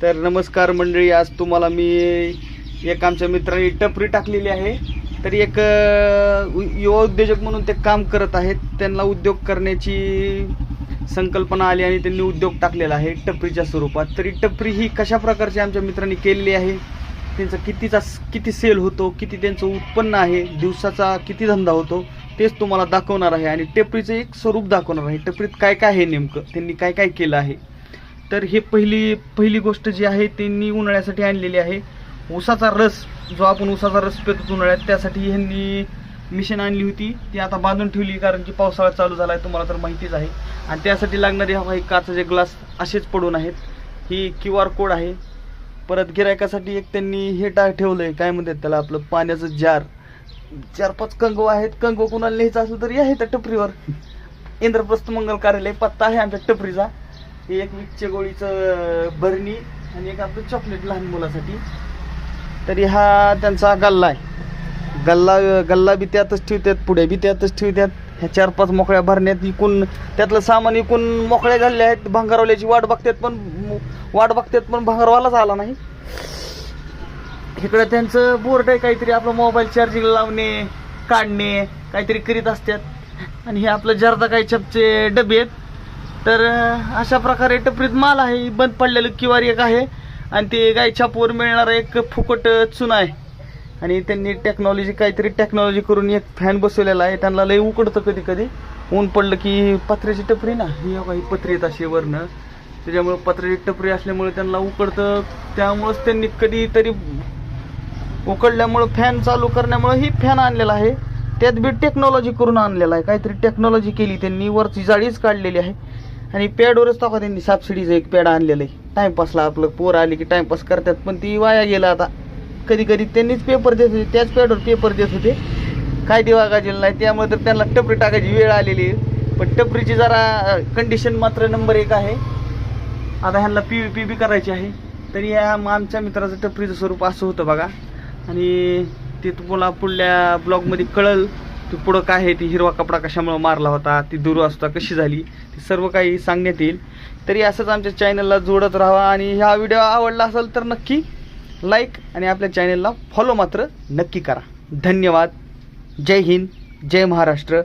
तर नमस्कार मंडळी आज तुम्हाला मी एक आमच्या मित्राने टपरी टाकलेली आहे. तर एक युवा उद्योजक म्हणून ते काम करत आहेत. त्यांना उद्योग करण्याची संकल्पना आली आणि त्यांनी उद्योग टाकलेला आहे टपरीच्या स्वरूपात. तरी टपरी ही कशा प्रकारची आमच्या मित्रांनी केलेली आहे? त्यांचा कितीचा किती सेल होतो? किती त्यांचं उत्पन्न आहे? दिवसाचा किती धंदा होतो? तेच तुम्हाला दाखवणार आहे आणि टपरीचं एक स्वरूप दाखवणार आहे. टपरीत काय काय आहे नेमकं? त्यांनी काय काय केलं आहे? तर हे पहिली पहिली गोष्ट जी आहे त्यांनी उन्हाळ्यासाठी आणलेली आहे. ऊसाचा रस जो आपण ऊसाचा रस पितो उन्हाळ्यात त्यासाठी ह्यांनी मिशन आणली होती. ती आता बांधून ठेवली कारण की पावसाळा चालू झाला आहे तुम्हाला तर माहितीच आहे. आणि त्यासाठी लागणारे हा काही काचाचे ग्लास असेच पडून आहेत. ही क्यू आर कोड आहे. परत गिरायकासाठी एक त्यांनी हे टाक ठेवलं आहे काय म्हणतात त्याला आपलं पाण्याचं जार. चार पाच कंगो आहेत. कंगो कुणाला लिहायचं असेल तर आहे त्या टपरीवर. इंद्रप्रस्थ मंगल कार्यालय पत्ता आहे आमच्या टपरीचा. हे एक विकच्या गोळीचं भरणी आणि एक आपलं चॉकलेट लहान मुलासाठी. तरी हा त्यांचा गल्ला आहे. गल्ला गल्ला बी त्यातच ठेवतात पुढे बी त्यातच ठेवतात. ह्या चार पाच मोकळ्या भरण्यात इकून त्यातलं सामान इकून मोकळ्या झालेल्या आहेत. भांगारवाल्याची वाट बघतात पण वाट बघतात पण भांगारवालाच आला नाही. इकडं त्यांचं बोर्ड आहे काहीतरी आपलं मोबाईल चार्जिंग लावणे काढणे काहीतरी करीत असतात. आणि हे आपलं जर्दा काही छपचे डबे आहेत. तर अशा प्रकारे टपरीत माल आहे बंद पडलेलं किवार एक आहे. आणि ते गाय छापवर मिळणारा एक फुकट चुना आहे. आणि त्यांनी टेक्नॉलॉजी काहीतरी टेक्नॉलॉजी करून एक फॅन बसवलेला आहे. त्यांना लय उकडतं कधी कधी. ऊन पडलं की पत्र्याची टपरी ना ही काही ही पत्री येत अशी वरनं. त्याच्यामुळं पत्र्याची टपरी असल्यामुळे त्यांना उकडतं. त्यामुळंच त्यांनी कधीतरी उकडल्यामुळं फॅन चालू करण्यामुळं ही फॅन आणलेला आहे. त्यात बी टेक्नॉलॉजी करून आणलेला आहे. काहीतरी टेक्नॉलॉजी केली त्यांनी. वरची जाळीच काढलेली आहे. आणि पॅडवरच टाका त्यांनी सबसिडीचं एक पॅड आणलेलं आहे. टाइमपासला आपलं पोर आली की टाइमपास करतात पण ती वाया गेलं आता. कधी कधी त्यांनीच पेपर देत होते त्याच पॅडवर पेपर देत होते. काय ते गाजेल नाही त्यामुळे तर त्यांना टपरी टाकायची वेळ आलेली आहे. पण टपरीची जरा कंडिशन मात्र नंबर एक आहे. आता ह्यांना पी पी बी करायची आहे. तरी या आमच्या मित्राचं टपरीचं स्वरूप असं होतं बघा. आणि ते तुम्हाला पुढल्या ब्लॉगमध्ये कळल. ती पुढं काय आहे? ती हिरवा कपडा कशामुळे मारला होता? ती दुरवस्था कशी झाली? ते सर्व काही सांगण्यात येईल. तरी असंच आमच्या चॅनलला जोडत राहा आणि हा व्हिडिओ आवडला असेल तर नक्की लाईक आणि आपल्या चॅनलला फॉलो मात्र नक्की करा. धन्यवाद. जय हिंद. जय महाराष्ट्र.